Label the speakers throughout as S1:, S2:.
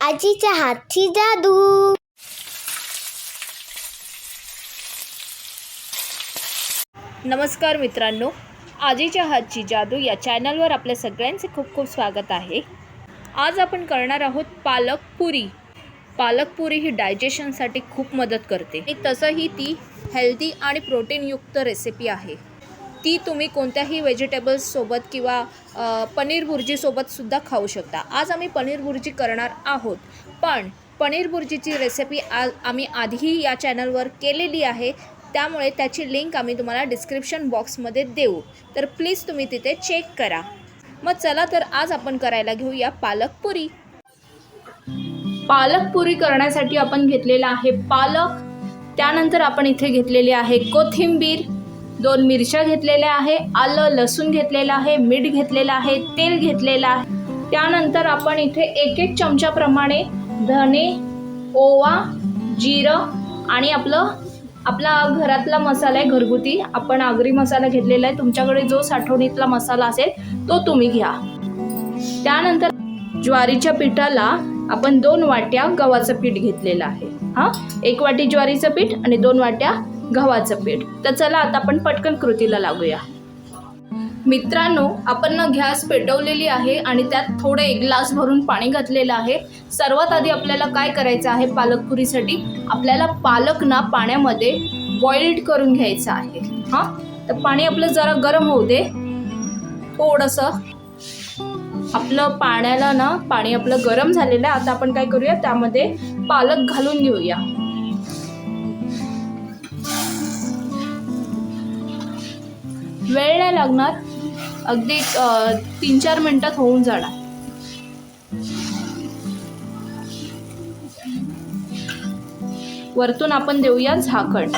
S1: आजीच्या हातची जादू.
S2: नमस्कार मित्रांनो आजीच्या हातची जादू या चॅनलवर आपल्या सगळ्यांचे खूप खूप स्वागत आहे. आज आपण करणार आहोत पालक पुरी. पालक पुरी ही डायजेशनसाठी खूप मदत करते. आणि तसंही ती हेल्दी आणि प्रोटीनयुक्त रेसिपी आहे. ती तुम्ही कोणत्याही व्हेजिटेबल्ससोबत किंवा पनीर भुर्जीसोबतसुद्धा खाऊ शकता. आज आम्ही पनीर भुर्जी करणार आहोत पण पनीर भुर्जीची रेसिपी आज आम्ही आधीही या चॅनलवर केलेली आहे. त्यामुळे त्याची लिंक आम्ही तुम्हाला डिस्क्रिप्शन बॉक्समध्ये देऊ. तर प्लीज तुम्ही तिथे चेक करा. मग चला तर आज आपण करायला घेऊया पालक पुरी. पालक पुरी करण्यासाठी आपण घेतलेला आहे पालक. त्यानंतर आपण इथे घेतलेली आहे कोथिंबीर. दोन मिरच्या घेतलेल्या आहे आलं लसूण घेतलेलं आहे मीठ घेतलेलं आहे तेल घेतलेलं आहे. त्यानंतर आपण इथे एक एक चमच्याप्रमाणे धने ओवा जिरं आणि आपलं आपला घरातला मसाला आहे घरगुती. आपण आगरी मसाला घेतलेला आहे. तुमच्याकडे जो साठवणीतला मसाला असेल तो तुम्ही घ्या. त्यानंतर ज्वारीच्या पिठाला आपण दोन वाट्या गव्हाचं पीठ घेतलेलं आहे. हां? एक वाटी ज्वारीचं पीठ आणि दोन वाट्या गव्हाचं पीठ. तर चला आता आपण पटकन कृतीला लागूया. मित्रांनो आपण ना गॅस पेटवलेली आहे आणि त्यात थोडं एक ग्लास भरून पाणी घातलेलं आहे. सर्वात आधी आपल्याला काय करायचं आहे पालकपुरीसाठी? आपल्याला पालक ना पाण्यामध्ये बॉइल्ड करून घ्यायचं आहे. हां? तर पाणी आपलं जरा गरम होऊ दे. थोडंसं. आपलं पाण्याला ना पाणी आपलं गरम झालेलं आहे. आता आपण काय करूया? त्यामध्ये पालक घालून घेऊया. वेळ नाही लागणार. अगदी तीन चार मिनटात होऊन जाणार. वरतून आपण देऊया झाकण.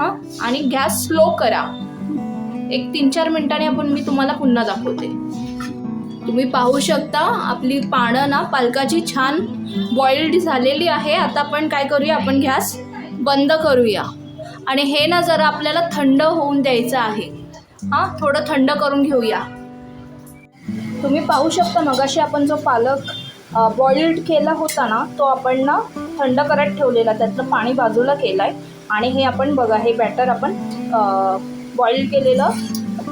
S2: हां? आणि गॅस स्लो करा. एक तीन चार मिनिटाने आपण मी तुम्हाला पुन्हा दाखवते. तुम्ही पाहू शकता आपली पानं ना पालकाची छान बॉइल्ड झालेली आहे. आता आपण काय करूया? आपण गॅस बंद करूया. आणि हे ना जरा आपल्याला थंड होऊन द्यायचं आहे. हां थोडं थंड करून घेऊया. तुम्ही पाहू शकता मगाशी आपण जो पालक बॉइल्ड केला होता ना तो आपण ना थंड करत ठेवलेला त्यातलं पाणी बाजूला केलं आहे आणि हे आपण बघा हे बॅटर आपण बॉईल केलेलं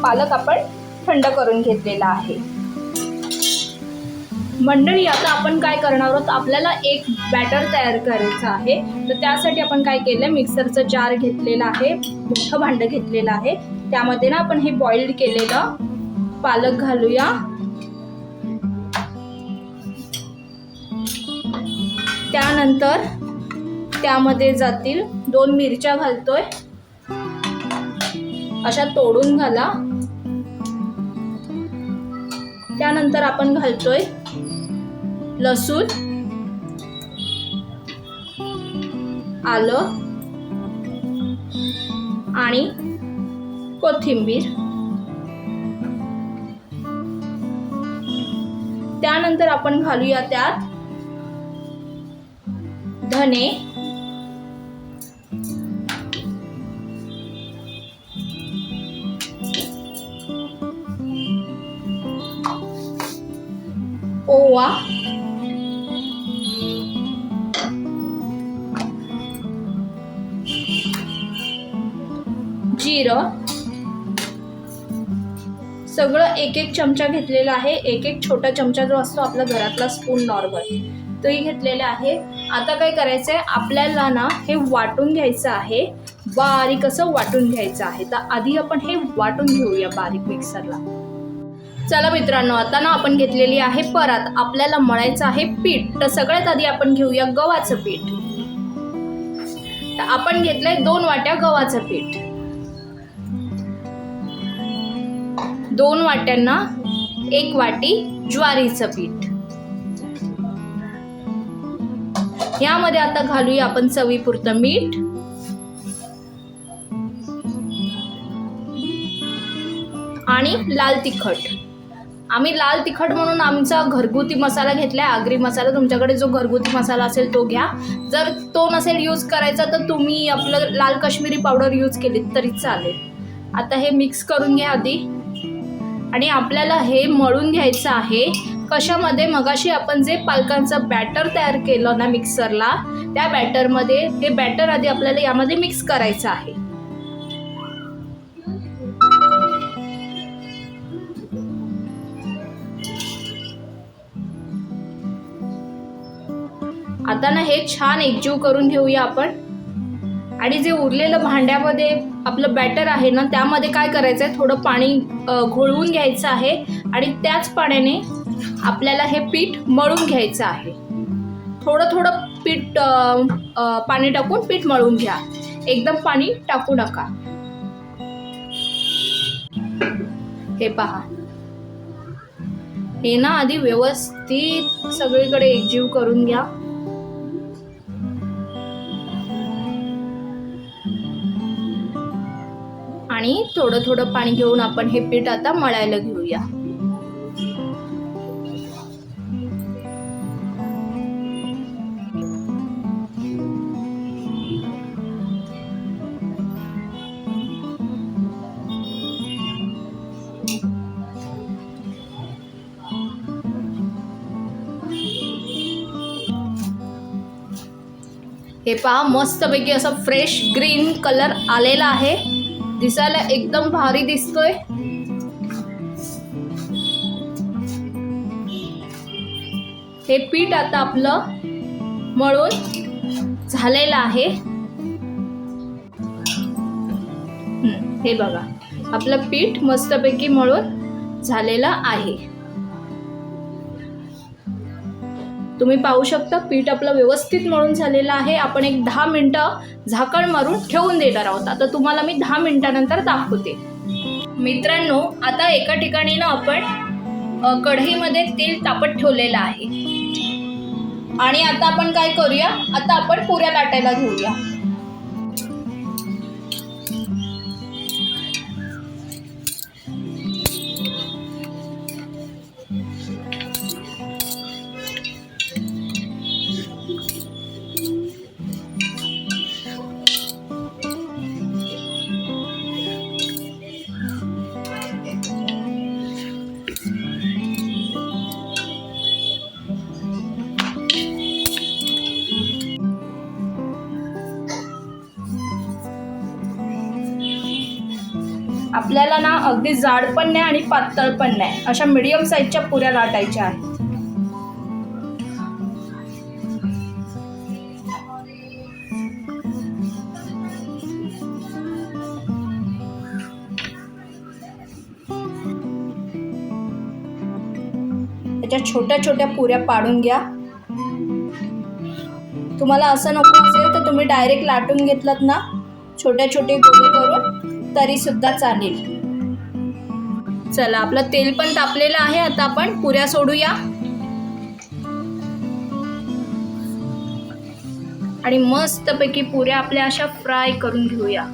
S2: पालक आपण थंड करून घेतलेलं आहे. मंडळी आता आपण काय करणार आहोत? आपल्याला एक बॅटर तयार करायचं आहे. तर त्यासाठी आपण काय केलं मिक्सरचं जार घेतलेलं आहे. मोठं भांडं घेतलेलं आहे. त्यामध्ये ना आपण हे बॉइल्ड केलेलं पालक घालूया. त्यानंतर त्यामध्ये जातील दोन मिरच्या घालतोय. अशा तोडून घाला. त्यानंतर आपण घालतोय लसूण आलं आणि कोथिंबीर. त्यानंतर आपण घालूया त्यात धने ओवा जिरं. सगळं एक एक चमचा घेतलेला आहे. एक एक छोटा चमचा जो असतो आपला घरातला स्पून नॉर्मल तोही घेतलेला आहे. आता काय करायचं आहे आपल्याला ना हे वाटून घ्यायचं आहे. बारीक असं वाटून घ्यायचं आहे. तर आधी आपण हे वाटून घेऊया बारीक मिक्सरला चला मित्रांनो आता ना आपण घेतलेली आहे परात. आपल्याला मळायचं आहे पीठ. तर सगळ्यात आधी आपण घेऊया गव्हाचं पीठ. तर आपण घेतलंय दोन वाट्या गव्हाचं पीठ. दोन वाट्यांना एक वाटी ज्वारीचं पीठ. यामध्ये आता घालूया आपण चवीपुरतं मीठ. आणि लाल तिखट. आम्ही लाल तिखट म्हणून आमचा घरगुती मसाला घेतला आहे आगरी मसाला. तुमच्याकडे जो घरगुती मसाला असेल तो घ्या. जर तो नसेल यूज करायचा तर तुम्ही आपलं लाल काश्मीरी पावडर यूज केली तरी चालेल. आता हे मिक्स करून घ्या आधी. आणि आपल्याला हे मळून घ्यायचं आहे. कशामध्ये? मगाशी आपण जे पालकांचं बॅटर तयार केलं ना मिक्सरला त्या बॅटरमध्ये हे बॅटर आधी आपल्याला यामध्ये मिक्स करायचं आहे. आता ना हे छान एकजीव करून घेऊया आपण. आणि जे उरलेलं भांड्यामध्ये आपलं बॅटर आहे ना त्यामध्ये काय करायचं आहे थोडं पाणी घोळवून घ्यायचं आहे आणि त्याच पाण्याने आपल्याला हे पीठ मळून घ्यायचं आहे. थोडं थोडं पीठ पाणी टाकून पीठ मळून घ्या. एकदम पाणी टाकू नका. हे पहा. हे ना आधी व्यवस्थित सगळीकडे एकजीव करून घ्या. आणि थोडं थोडं पाणी घेऊन आपण हे पीठ आता मळायला घेऊया. हे पहा मस्तपैकी असं फ्रेश ग्रीन कलर आलेला आहे. दिसायला एकदम भारी दिसतोय. हे पीठ आता आपलं मळून झालेलं आहे. हे बघा. आपलं पीठ मस्तपैकी मळून झालेलं आहे. तुम्ही पाहू शकता पीठ आपलं व्यवस्थित मळून झालेलं आहे. आपण एक दहा मिनटं झाकण मारून ठेवून देणार आहोत. आता तुम्हाला मी दहा मिनटानंतर दाखवते. मित्रांनो आता एका ठिकाणी ना आपण कढईमध्ये तेल तापत ठेवलेलं आहे. आणि आता आपण काय करूया? आता आपण पुऱ्या लाटायला घेऊया. आपल्याला ना अगदी जाड पण नाही आणि पातळ पण नाही. अशा मिडियम साईजच्या पुऱ्या लाटायच्या आहेत. त्याच्या छोट्या छोट्या पुऱ्या पाडून घ्या. तुम्हाला असं नको असेल तर तुम्ही डायरेक्ट लाटून घेतलात ना छोट्या छोटे गोळे करून. तरी सुद्धा चालेल. चला आपलं तेल पण तापलेलं आहे आता आपण पुऱ्या सोडूया. आणि मस्तपैकी पुऱ्या आपल्या अशा फ्राय करून घेऊया.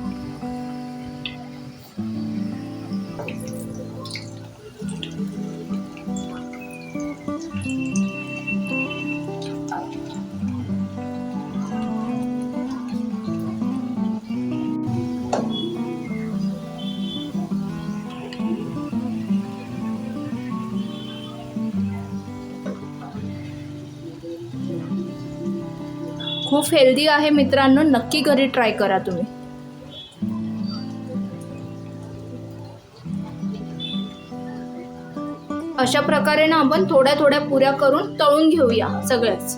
S2: खूप हेल्दी आहे मित्रांनो. नक्की घरी ट्राय करा तुम्ही. अशा प्रकारे ना आपण थोड्या थोड्या पुऱ्या करून तळून घेऊया सगळ्याच.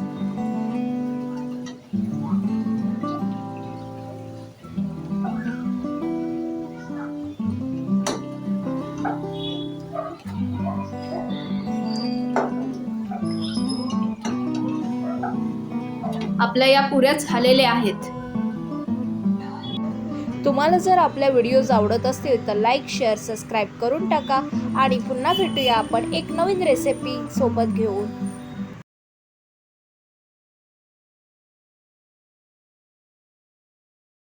S2: आपल्या या पुऱ्या झालेल्या आहेत. तुम्हाला जर आपल्या व्हिडिओज आवडत असतील तर लाईक शेअर सबस्क्राईब करून टाका. आणि पुन्हा भेटूया आपण एक नवीन रेसिपी सोबत घेऊन.